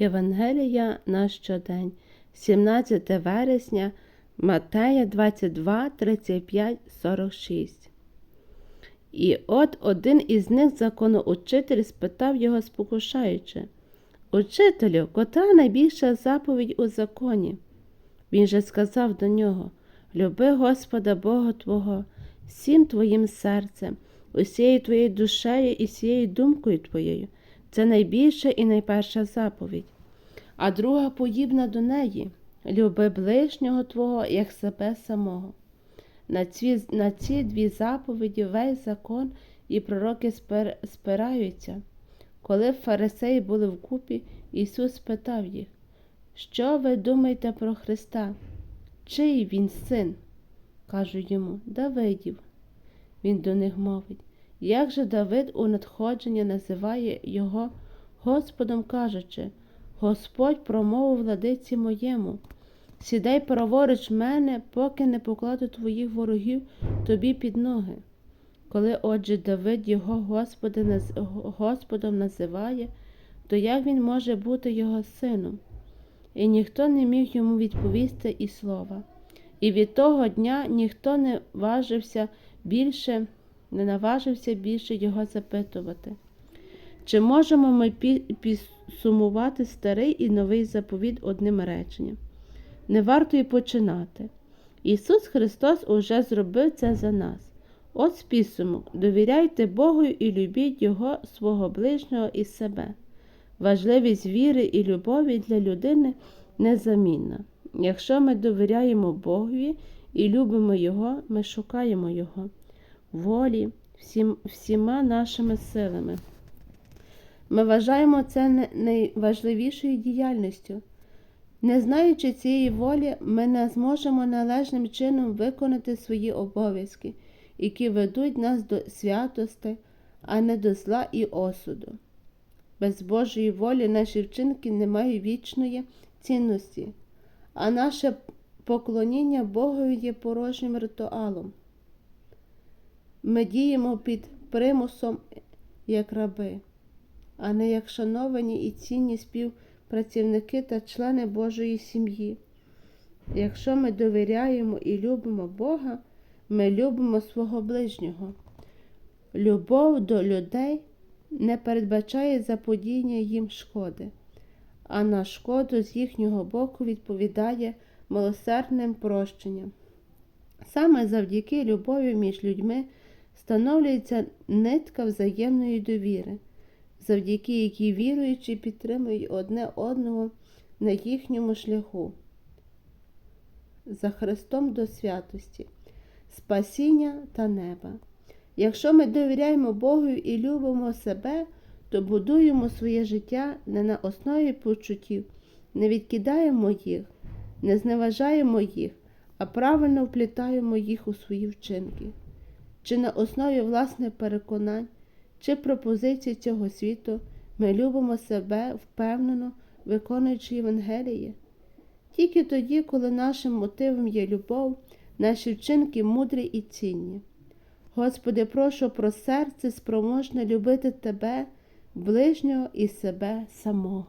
Євангелія на щодень, 17 вересня, Матея 22, 35, 46. І от один із них, законоучитель, спитав його спокушаючи, Учителю, котра найбільша заповідь у законі? Він же сказав до нього Люби Господа Бога Твого, всім твоїм серцем, усією твоєю душею і всією думкою твоєю. Це найбільша і найперша заповідь. А друга подібна до неї люби ближнього Твого, як себе самого. На ці, на ці дві заповіді весь закон і пророки спир, спираються. Коли фарисеї були вкупі, Ісус спитав їх, що ви думаєте про Христа? Чий він син? Кажуть йому, Давидів. Він до них мовить, як же Давид у надходження називає його Господом, кажучи, Господь промовив владиці моєму, сідай праворуч мене, поки не покладу твоїх ворогів тобі під ноги. Коли отже Давид його Господом називає, то як він може бути його сином? І ніхто не міг йому відповісти і слова. І від того дня ніхто не важився більше, наважився більше його запитувати. Чи можемо ми підсумувати старий і новий заповіт одним реченням? Не варто й починати. Ісус Христос уже зробив це за нас. От підсумок. Довіряйте Богу і любіть Його свого ближнього і себе. Важливість віри і любові для людини незамінна. Якщо ми довіряємо Богові і любимо Його, ми шукаємо Його волі всім, всіма нашими силами. Ми вважаємо це найважливішою діяльністю. Не знаючи цієї волі, ми не зможемо належним чином виконати свої обов'язки, які ведуть нас до святости, а не до зла і осуду. Без Божої волі наші вчинки не мають вічної цінності, а наше поклоніння Богові є порожнім ритуалом. Ми діємо під примусом як раби, а не як шановані і цінні співпрацівники та члени Божої сім'ї. Якщо ми довіряємо і любимо Бога, ми любимо свого ближнього. Любов до людей не передбачає заподіяння їм шкоди, а на шкоду з їхнього боку відповідає милосердним прощенням. Саме завдяки любові між людьми становлюється нитка взаємної довіри, завдяки якій віруючі підтримують одне одного на їхньому шляху. За Христом до святості, спасіння та неба. Якщо ми довіряємо Богу і любимо себе, то будуємо своє життя не на основі почуттів, не відкидаємо їх, не зневажаємо їх, а правильно вплітаємо їх у свої вчинки, чи на основі власних переконань, чи пропозицій цього світу ми любимо себе впевнено, виконуючи Євангеліє. Тільки тоді, коли нашим мотивом є любов, наші вчинки мудрі і цінні. Господи, прошу про серце спроможне любити Тебе, ближнього і себе самого.